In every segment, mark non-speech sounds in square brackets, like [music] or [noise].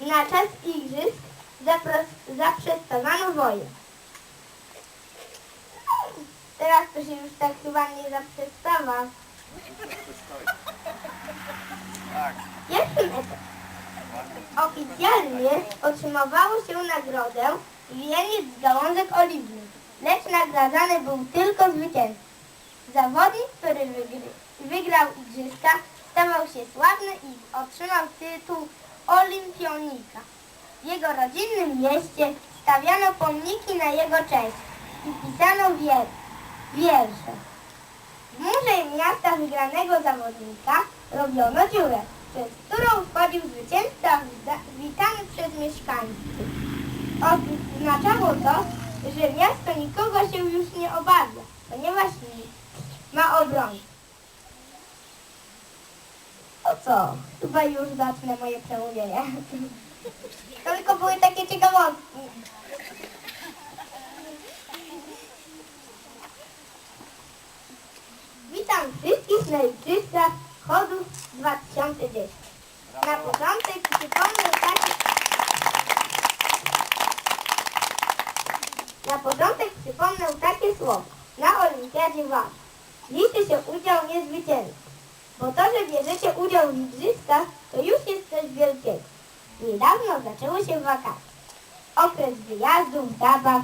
Na czas igrzysk zaprzestawano wojen. Teraz to się już tak chyba nie zaprzestawa. Jakim etapie? Oficjalnie otrzymywało się nagrodę wieniec z gałązek oliwnych, lecz nagradzany był tylko zwycięzca. Zawodnik, który wygrał igrzyska, stawał się sławny i otrzymał tytuł olimpionika. W jego rodzinnym mieście stawiano pomniki na jego cześć i pisano wier, wiersze. W murze miasta wygranego zawodnika robiono dziurę, przez którą wchodził zwycięzca wita- witany przez mieszkańców. Oznaczało to, że miasto nikogo się już nie obawia, ponieważ ma obronę. O co? Chyba już zacznę moje przemówienie. [laughs] To tylko były takie ciekawostki. Witam wszystkich na igrzyskach chodów 2010. Na początek przypomnę takie... Na początek przypomnę takie słowa. Na olimpiadzie wasz. Liczy się udział nie zwycięzcy. Bo to, że bierzecie udział w igrzyskach, to już jest coś wielkiego. Niedawno zaczęły się wakacje. Okres wyjazdów, zabaw.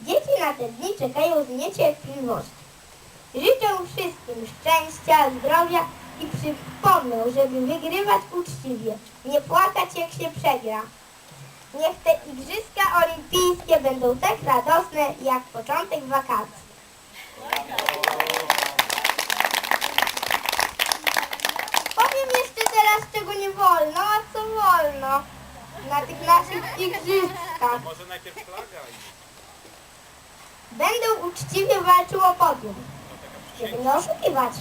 Dzieci na te dni czekają z niecierpliwością. Życzę wszystkim szczęścia, zdrowia i przypomnę, żeby wygrywać uczciwie, nie płakać jak się przegra. Niech te igrzyska olimpijskie będą tak radosne jak początek wakacji. Teraz, czego nie wolno, a co wolno na tych naszych igrzyskach. Może najpierw flaga i Będę uczciwie walczył o podium. Nie będę oszukiwać.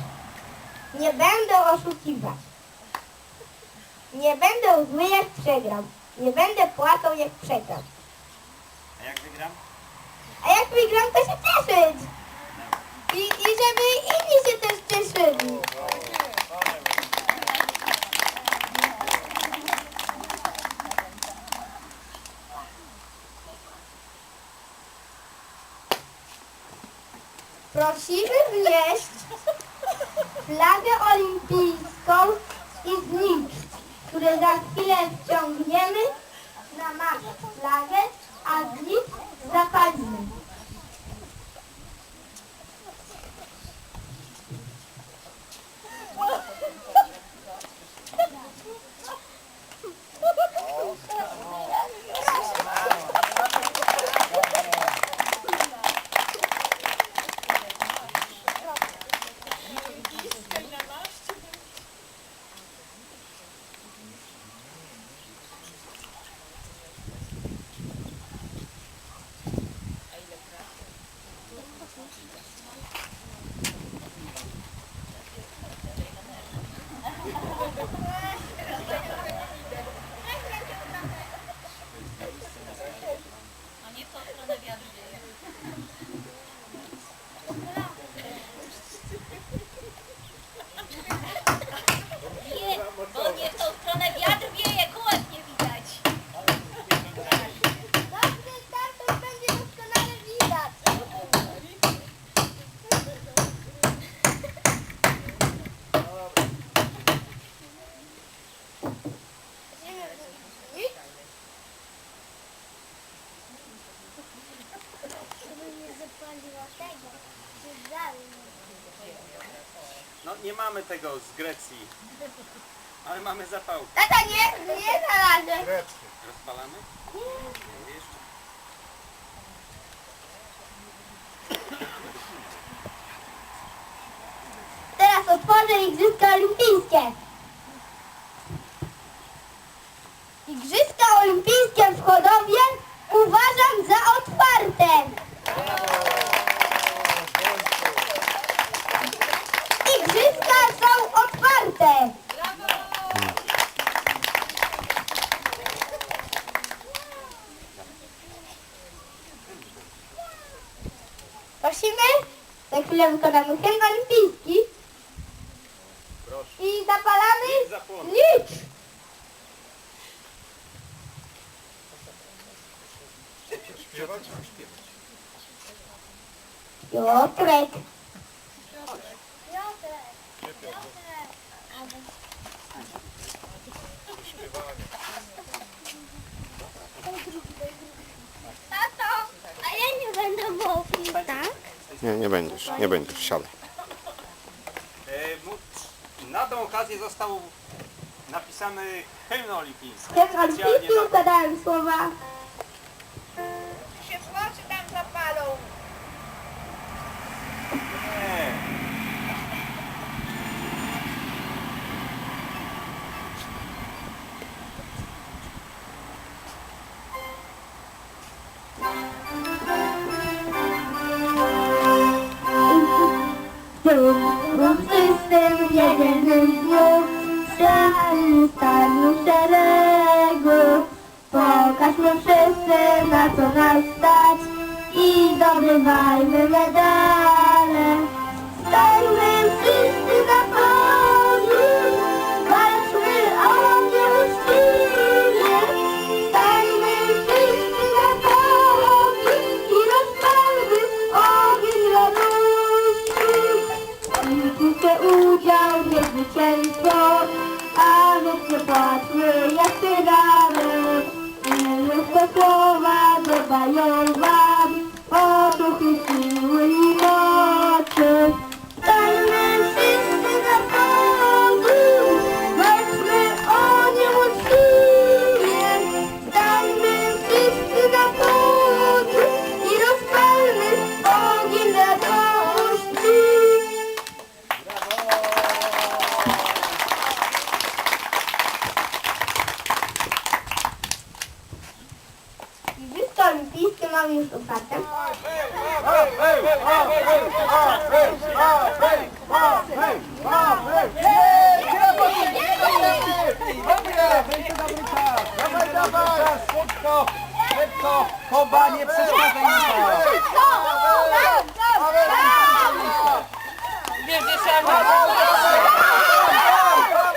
Nie będę oszukiwać. Nie będę zły jak przegram. Nie będę płakał jak przegram. A jak wygram? A jak wygram, to się cieszyć. I, i żeby inni się też cieszyli. Prosimy wnieść flagę olimpijską i zniszczyć, które za chwilę wciągniemy na marsz flagę, a znicz zapalimy. A nie w tą stronę wiatr wieje. Nie, bo nie w tą stronę wiatr wieje, kółek nie widać. Dobrze, tak to będzie doskonale widać. No nie mamy tego z Grecji. Ale mamy zapał. Tata, nie, nie na razie. Rozpalamy? Jeszcze. Teraz otworzę Igrzyska Olimpijskie. Igrzyska Olimpijskie w Chodowie uważam ile wykonamy hymn olimpijski. Proszę. I zapalamy licz. Śpiewać? Śpiewać. Piotrek. Tato, a ja nie będę mówił, tak? Nie, nie będziesz, nie będziesz, siadaj. E, Na tą okazję został napisany hymn olimpijski. Jak Specjalnie olimpijski na- układałem słowa. System w jednym dniu, wszyscy staną szeregu. Pokażmy wszyscy, na co nas stać i zdobywajmy medale. Stańmy wszyscy Niech te słowa szybko, Koba, nie przeszkadzaj mi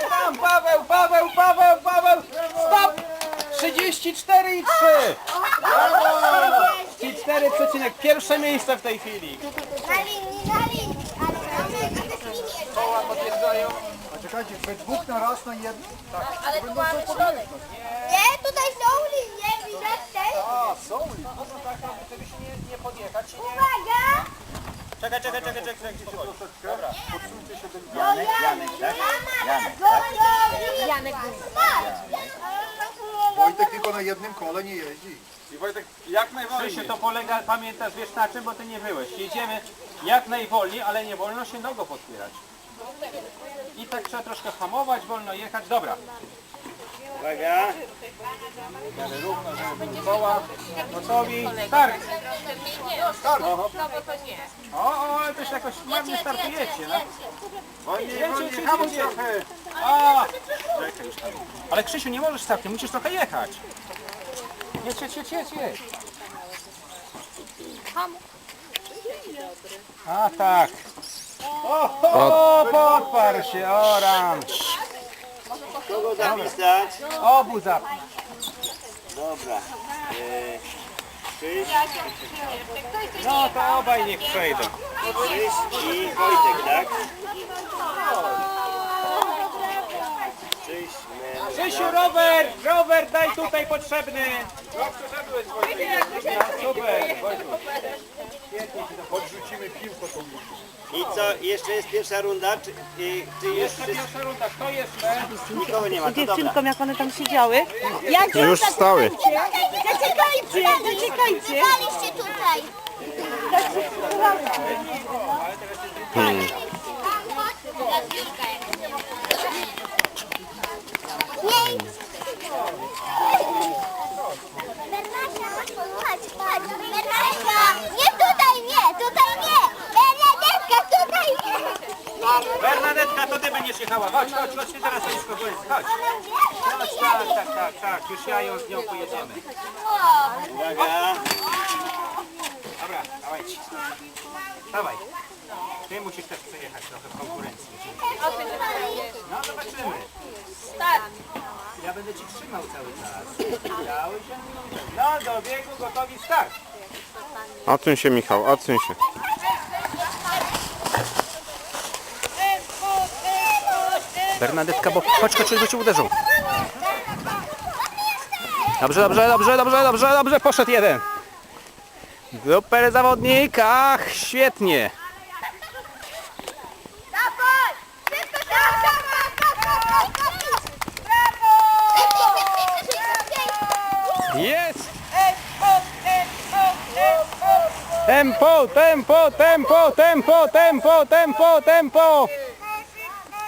Tam, Paweł, Paweł, Paweł, Paweł, stop! 34 i 3! I 4 przecinek, pierwsze miejsce w tej chwili. Na linii, na linii. Koła podjeżdżają. Czekajcie, we dwóch na raz na jednym? Ale tu mamy środek. Nie, tutaj są linie, widać też. A, są li. No to tak, żeby się nie, nie podjechać. Czy nie... Uwaga! Czekaj, Wojtek tylko na jednym kole nie jeździ. I Wojtek, jak najwolniej. Krzysiu, to polega, pamiętasz, wiesz na czym, bo ty nie byłeś. Jedziemy jak najwolniej, ale nie wolno się nogą podpierać. I tak trzeba troszkę hamować, wolno jechać. Dobra. Uwaga. Jadę równo, żeby koła. Gotowi. Start. Start. No bo to nie. O, o, ale też jakoś ładnie startujecie, no. Wolniej, wolniej, hamujcie. A! Czekaj już tam. Ale Krzysiu, nie możesz startu, musisz trochę jechać. Jedź, jedź, jedź, jedź, jedź. A tak. O, o podparł się, o ram. Kogo zapisać? Obu zapisz. Dobra. E, Krzyś, No to obaj niech przejdą. Krzyś i Wojtek, tak? Krzyś, Mel. Krzysiu, Robert, Robert, daj tutaj potrzebny. Super. Podrzucimy piłkę tą I co, jeszcze jest pierwsza runda? Czy, i, czy Jeszcze wszyscy, pierwsza runda, kto jeszcze? nikogo nie ma? To dobra. dziewczynkom, jak one tam siedziały. Ja Już wstały. Zaczekajcie, zaczekajcie. Staliście tutaj. Hmm. Nie. Bernasia, chodź, chodź. Bernasia, nie tutaj, nie, tutaj nie. Bernadetka, tutaj nie. Bernadetka, to ty będziesz jechała. Chodź, chodź, chodź, ty teraz blisko powiedz. Chodź. Chodź, tak, tak, tak, tak. Już ja ją z nią pojedziemy. Uwaga. Dobra, dawajcie. Dawaj. Ty musisz też przejechać trochę w konkurencji. No zobaczymy. Start. Ja będę ci trzymał cały czas. Cały się. No do biegu gotowi start. Odsuń się Michał, odsuń się. Bernadetka, bo chodź, chodź, bo cię uderzą. Dobrze, dobrze, dobrze, dobrze, dobrze, dobrze, poszedł jeden. Super zawodnik, ach, świetnie. Jest! Tempo, tempo, tempo, tempo, tempo, tempo, tempo.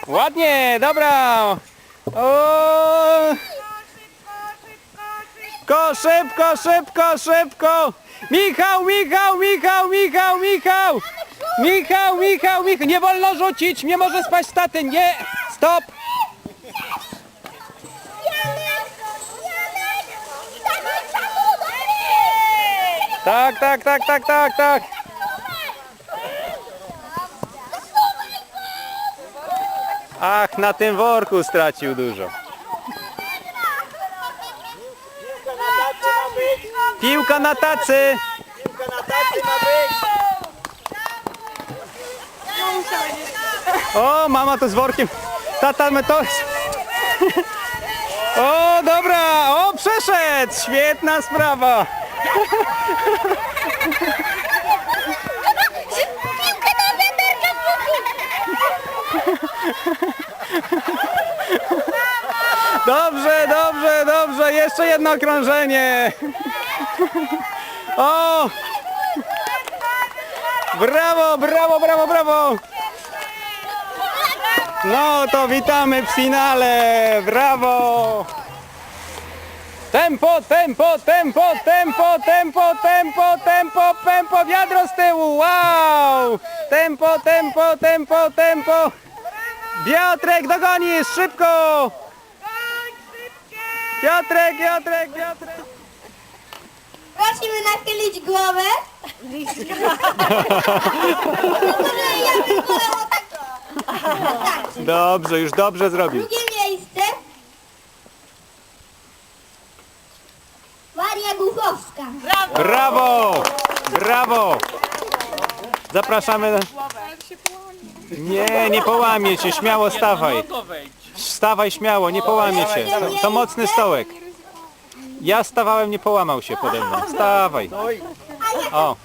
Ładnie, dobra. O! Szybko, szybko, szybko, szybko. Michał, Michał, Michał, Michał, Michał. Michał, Michał, Michał. Nie wolno rzucić, nie może spaść staty. Nie, stop. Tak, tak, tak, tak, tak, tak. Ach, na tym worku stracił dużo. Piłka na tacy. Piłka na tacy ma być! O, mama to z workiem. Tata to... O, dobra. O, przeszedł. Świetna sprawa. Piłkę na wiaderka Dobrze, dobrze, dobrze. Jeszcze jedno okrążenie. O! Brawo, brawo, brawo, brawo. No to witamy w finale. Brawo. Tempo, tempo, tempo, tempo, tempo, tempo, tempo, tempo, wiadro z tyłu, wow! Tempo, tempo, tempo, tempo. Piotrek, dogonisz, szybko! Piotrek, Piotrek, Piotrek! Prosimy nachylić głowę. Może ja bym wolała tak. Tak. Dobrze, już dobrze zrobił. Drugie miejsce. Maria Głuchowska. Brawo! Brawo! Zapraszamy. na- Nie, nie połamie cię, śmiało stawaj. Wstawaj śmiało, nie połamie cię. To mocny stołek. Ja stawałem, nie połamał się pode mną. Stawaj. O.